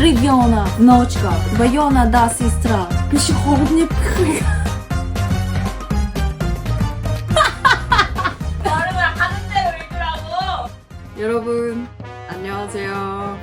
Региона, внучка, двоена да сестра, пешеходный переход. 발음을 하는 대로 읽으라고. 여러분 안녕하세요.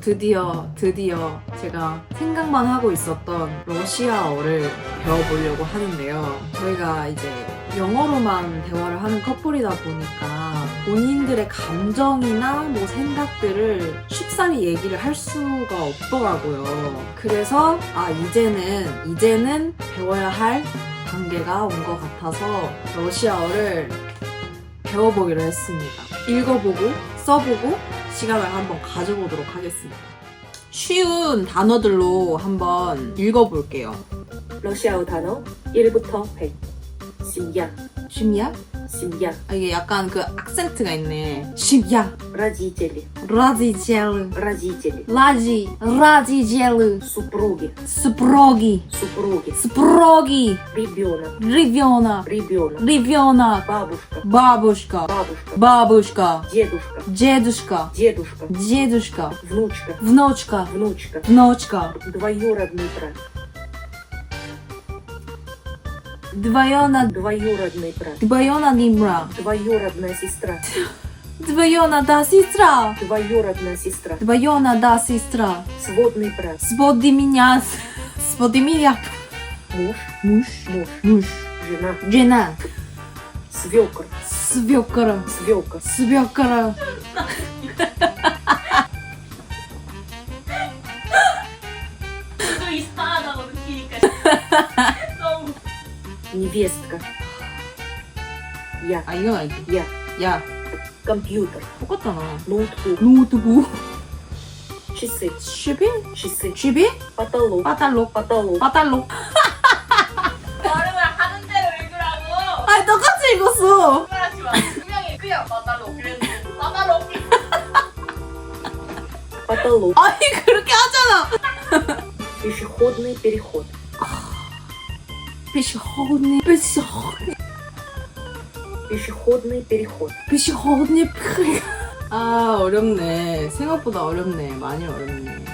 드디어 드디어 제가 생각만 하고 있었던 러시아어를 배워보려고 하는데요. 저희가 이제 영어로만 대화를 하는 커플이다 보니까 본인들의 감정이나 뭐 생각들을 쉽 사리 얘기를 할 수가 없더라고요. 그래서 아 이제는 이제는 배워야 할 단계가 온 것 같아서 러시아어를 배워보기로 했습니다. 읽어보고 써보고 시간을 한번 가져보도록 하겠습니다. 쉬운 단어들로 한번 읽어볼게요. 러시아어 단어 1부터 100 семья 심야? семья 아, 이게 약간 그 악센트가 있네. 심야. родители 라디젤. родители 라지. 라디젤. супруги 스프로기. супруги 스프로기. ребенок 리비오나. ребенок 리비오나. бабушка 바부시카. бабушка 바부시카. дедушка 제두시카. дедушка 제두시카. внучка внучка. внучка внучка. двоюродный брат двоена двоюродный брат двоена нимра. двоюродная сестра двоена да сестра. двоюродная сестра двоена да сестра. сводный брат Своди меня. Своди меня. муж Муж. муж Муж. жена Жена. свекр Свекара. свекр Свекара. невестка я 아 이건 알지. я 야 компьютер 똑같잖아. ноутбук 노트북. часы 슈비? часы 슈비? потолок 빠달록. потолок 빠달록. 발음을 하는 대로 읽으라고. 아 똑같이 읽었어. 말하지 마. 분명히 그냥 마달로 그랬는데 마달로 потолок 아니 그렇게 하잖아. пешеходный переход пешеходный пешеходный пешеходный переход пешеходный переход. 아 어렵네. 생각보다 어렵네. 많이 어렵네.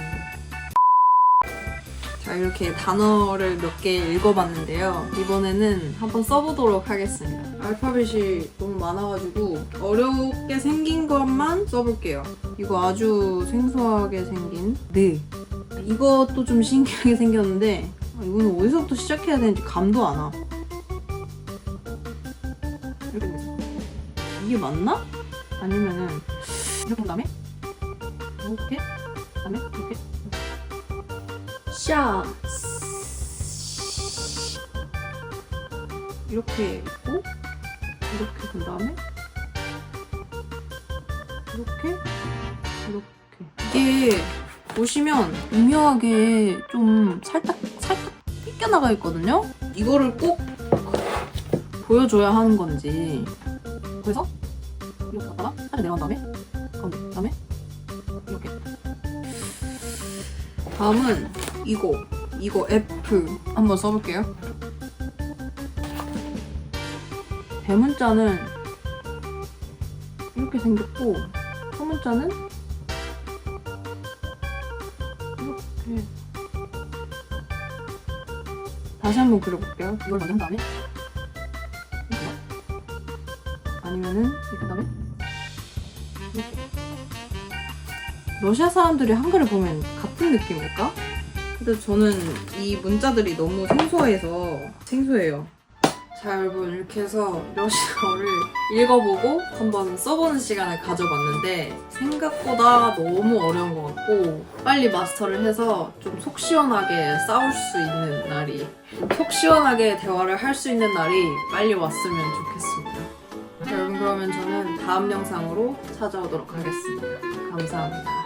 자 이렇게 단어를 몇 개 읽어봤는데요. 이번에는 한번 써보도록 하겠습니다. 알파벳이 너무 많아가지고 어렵게 생긴 것만 써볼게요. 이거 아주 생소하게 생긴 네. 이것도 좀 신기하게 생겼는데 아, 이거는 어디서부터 시작해야 되는지 감도 안 와. 이렇게 됐어. 이게 맞나? 아니면은 이렇게 한 다음에? 이렇게? 그다음에? 이렇게? 샤 이렇게 있고 이렇게 된 다음에? 이렇게? 이렇게. 이게 보시면 미묘하게 좀 살짝 삐껴나가 있거든요. 이거를 꼭 보여줘야 하는 건지. 그래서 이렇게 갔다가 살짝 내려간 다음에? 가운데 그다음에 이렇게. 다음은 이거 이거 F 한번 써볼게요. 대문자는 이렇게 생겼고 소문자는 다시 한번 그려볼게요 이걸 먼저 한 다음에 아니면은 이렇게 다음에. 러시아 사람들이 한글을 보면 같은 느낌일까? 근데 저는 이 문자들이 너무 생소해서 생소해요. 자 여러분 이렇게 해서 러시아어를 읽어보고 한번 써보는 시간을 가져봤는데 생각보다 너무 어려운 것 같고 빨리 마스터를 해서 좀 속 시원하게 싸울 수 있는 날이 속 시원하게 대화를 할 수 있는 날이 빨리 왔으면 좋겠습니다. 자, 여러분 그러면 저는 다음 영상으로 찾아오도록 하겠습니다. 감사합니다.